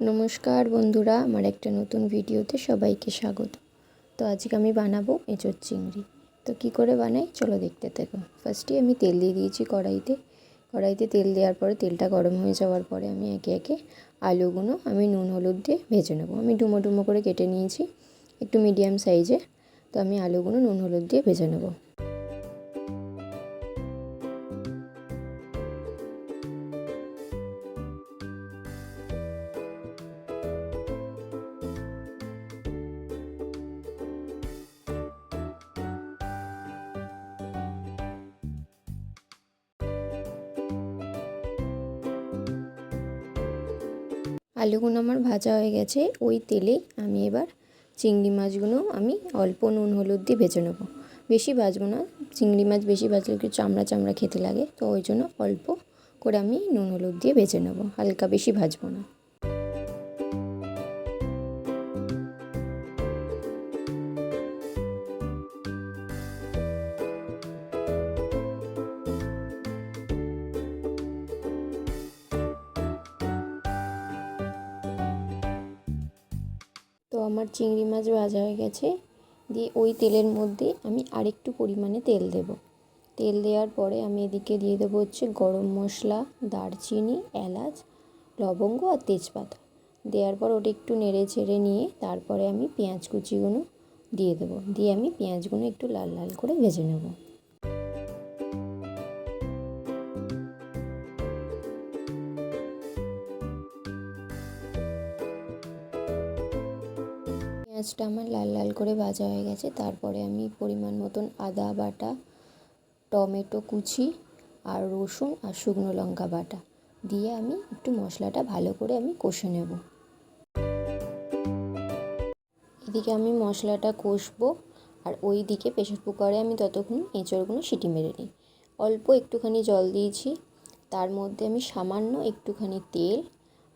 নমস্কার বন্ধুরা, আমার একটা নতুন ভিডিওতে সবাইকে স্বাগত। তো আজকে আমি বানাবো এঁচোর চিংড়ি। তো কি করে বানাই? চলো দেখতে থাকো। ফার্স্টে আমি তেল দিয়ে দিয়েছি কড়াইতে। কড়াইতে তেল দেওয়ার পরে তেলটা গরম হয়ে যাওয়ার পরে আমি একে একে আলুগুলো আমি নুন, হলুদ দিয়ে ভেজে নেব। আমি ডুমো ডুমো করে কেটে নিয়েছি, একটু মিডিয়াম সাইজে। তো আমি আলুগুলো নুন, হলুদ দিয়ে ভেজে নেব। আলুগুলো আমার ভাজা হয়ে গেছে, ওই তেলেই আমি এবার চিংড়ি মাছগুলো আমি অল্প নুন হলুদ দিয়ে ভেজে নেব। বেশি ভাজবো না, চিংড়ি মাছ বেশি ভাজলে একটু চামড়া চামড়া খেতে লাগে, তো ওই জন্য অল্প করে আমি নুন হলুদ দিয়ে ভেজে নেব, হালকা বেশি ভাজবো না। তো আমার চিংড়ি মাছ ভাজা হয়ে গেছে। দিয়ে ওই তেলের মধ্যে আমি আরেকটু পরিমাণে তেল দেব। তেল দেওয়ার পরে আমি এদিকে দিয়ে দেবো হচ্ছে গরম মশলা, দারচিনি, এলাচ, লবঙ্গ আর তেজপাতা। দেওয়ার পর ওটা একটু নেড়ে চেড়ে নিয়ে তারপরে আমি পেঁয়াজ কুচিগুলো দিয়ে দেবো। দিয়ে আমি পেঁয়াজগুলো একটু লাল লাল করে ভেজে নেব। পেঁয়াজটা আমার লাল লাল করে ভাজা হয়ে গেছে। তারপরে আমি পরিমাণ মতন আদা বাটা, টমেটো কুচি আর রসুন আর শুকনো লঙ্কা বাটা দিয়ে আমি একটু মশলাটা ভালো করে আমি কষে নেব। এদিকে আমি মশলাটা কষবো আর ওই দিকে প্রেশার কুকারে আমি ততক্ষণ এঁচড়গুলো সিটি মেরে নিই। অল্প একটুখানি জল দিয়েছি, তার মধ্যে আমি সামান্য একটুখানি তেল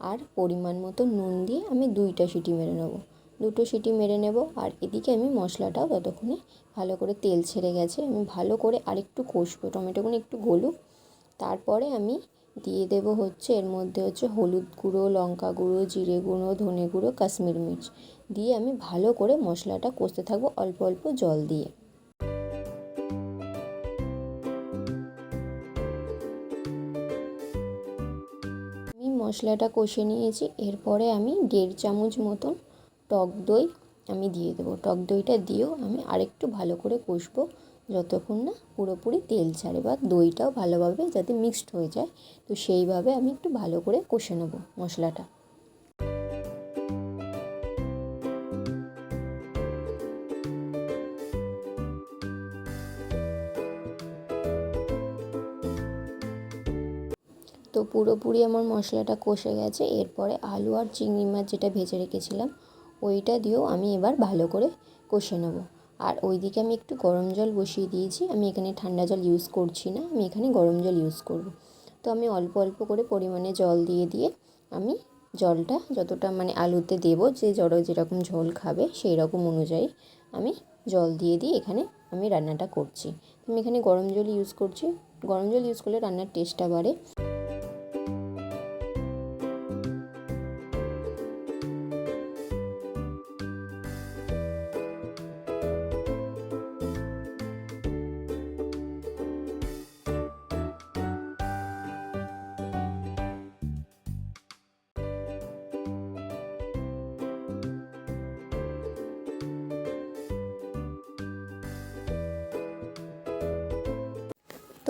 আর পরিমাণ মতো নুন দিয়ে আমি দুইটা সিটি মেরে নেব। দুটো সিটি মেরে নেব। আর এদিকে আমি মশলাটাও ততক্ষণে ভালো করে তেল ছেড়ে গেছে। আমি ভালো করে আরেকটু কষবো টমেটোগুলো একটু গলুক তারপরে আমি দিয়ে দেব হচ্ছে, এর মধ্যে হচ্ছে হলুদ গুঁড়ো, লঙ্কা গুঁড়ো, জিরে গুঁড়ো, ধনে গুঁড়ো, কাশ্মীর মির্চ। দিয়ে আমি ভালো করে মশলাটা কষতে থাকব অল্প অল্প জল দিয়ে। আমি মশলাটা কষে নিয়েছি। এরপরে আমি দেড় চামচ মতন টক দই আমি দিয়ে দেবো। টক দইটা দিয়েও আমি আরেকটু ভালো করে কষবো যতক্ষণ না পুরোপুরি তেল ছাড়ে বা দইটাও ভালোভাবে যাতে মিক্সড হয়ে যায়। তো সেইভাবে আমি একটু ভালো করে কষে নেব মশলাটা। তো পুরোপুরি আমার মশলাটা কষে গেছে। এরপরে আলু আর চিংড়ি মাছ যেটা ভেজে রেখেছিলাম ওইটা দিয়েও আমি এবার ভালো করে কষে নেব। আর ওইদিকে আমি একটু গরম জল বসিয়ে দিয়েছি। আমি এখানে ঠান্ডা জল ইউজ করছি না। আমি এখানে গরম জল ইউজ করব। তো আমি অল্প অল্প করে পরিমাণে জল দিয়ে দিয়ে আমি জলটা যতটা মানে আলুতে দেবো, যে জড়ো যেরকম ঝোল খাবে সেই রকম অনুযায়ী আমি জল দিয়ে দিয়ে এখানে আমি রান্নাটা করছি। আমি এখানে গরম জল ইউজ করছি। গরম জল ইউজ করলে রান্নার টেস্টটা বাড়ে।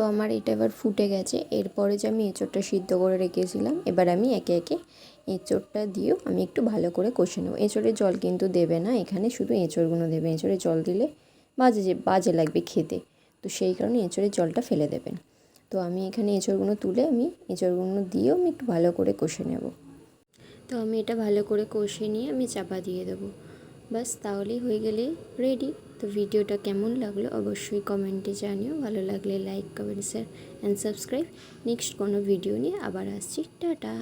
তো আমার এটা এবার ফুটে গেছে। এরপরে যে আমি এঁচোড়টা সিদ্ধ করে রেখেছিলাম, এবার আমি একে একে এঁচোড়টা দিয়েও আমি একটু ভালো করে কষে নেব। এঁচোড়ের জল কিন্তু দেবে না, এখানে শুধু এঁচোড়গুলো দেবে। এঁচোড়ে জল দিলে বাজে যে, বাজে লাগবে খেতে। তো সেই কারণে এঁচোড়ের জলটা ফেলে দেবেন। তো আমি এখানে এঁচোড়গুলো তুলে আমি এঁচোড়গুলো দিয়েও আমি একটু ভালো করে কষে নেব। তো আমি এটা ভালো করে কষে নিয়ে আমি চাপা দিয়ে দেবো। বাস তাহলেই হয়ে গেলে রেডি। তো ভিডিওটা কেমন লাগল অবশ্যই কমেন্টে জানিও। ভালো লাগলে like comment share and subscribe next কোনো ভিডিও নিয়ে আবার আসছি। টাটা।